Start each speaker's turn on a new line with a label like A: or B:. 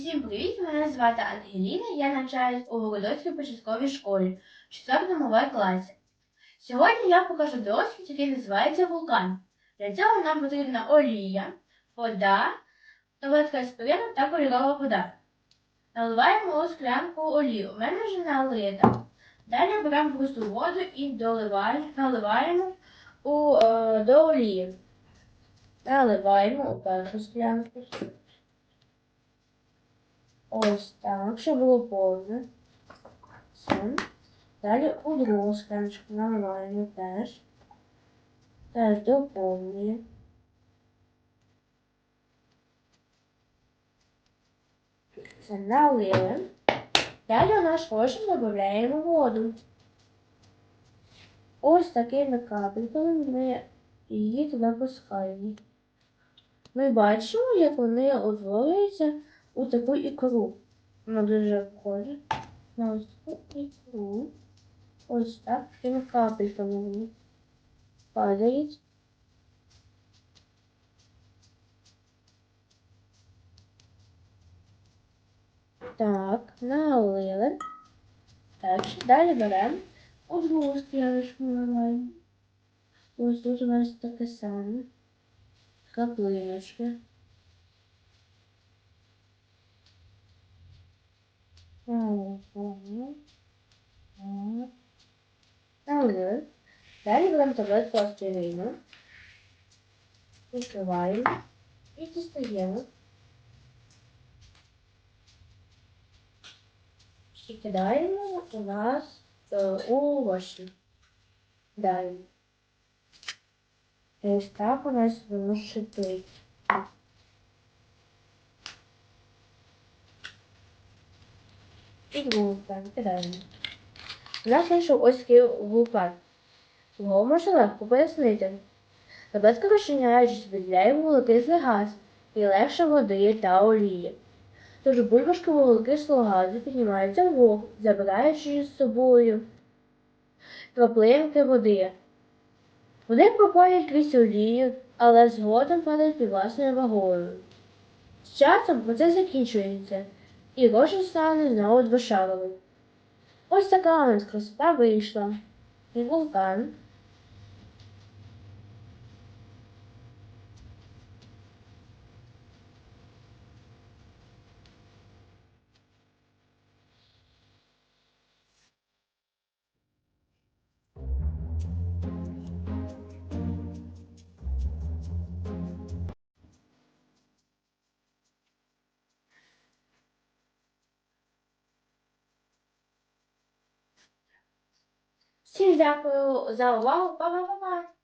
A: Усім привіт! Мене звати Ангеліна, я навчаюсь у Городоцькій початковій школі в 4 В класі. Сьогодні я покажу досвід, який називається вулкан. Для цього нам потрібна олія, вода, таблетка аспірину та кольорова вода. Наливаємо у склянку олію. У мене вже налита. Далі беремо просту воду і доливаємо, наливаємо у, е, до олії. Наливаємо у першу склянку. Ось так, щоб було повне. Все. Далі у другу скляночку наливаємо теж. Теж доповнює. Все налили. Далі у наш кошик додаємо воду. Ось такими капельками ми її туди пускаємо. Ми бачимо, як вони утворюються у таку ікру. Вона дуже входить на ось таку ікру. Ось так такими капельками вони падають. Так, налили. Так, далі беремо у другу скляночку наливаємо. Ось тут у нас таке саме. Каплиночки. Налили. Далі беремо таблетку аспірину. Відкриваємо і дістаємо. І кидаємо у нас у овочі. Далі. Так у нас воно другу план. У нас вийшов ось такий вулкан. Його можна легко пояснити. Таблетка розчиняючись виділяє вуглекислий газ і легше води та олії. Тож бульбашки вуглекислого газу піднімаються вгору, забираючи з собою краплинки води. Вони проходять крізь олію, але згодом падають під власною вагою. З часом процес закінчується, і гроші стали знову двошаровий. Ось така у нас красота вийшла. І вулкан. Всім дякую за увагу. Па-па-па-па!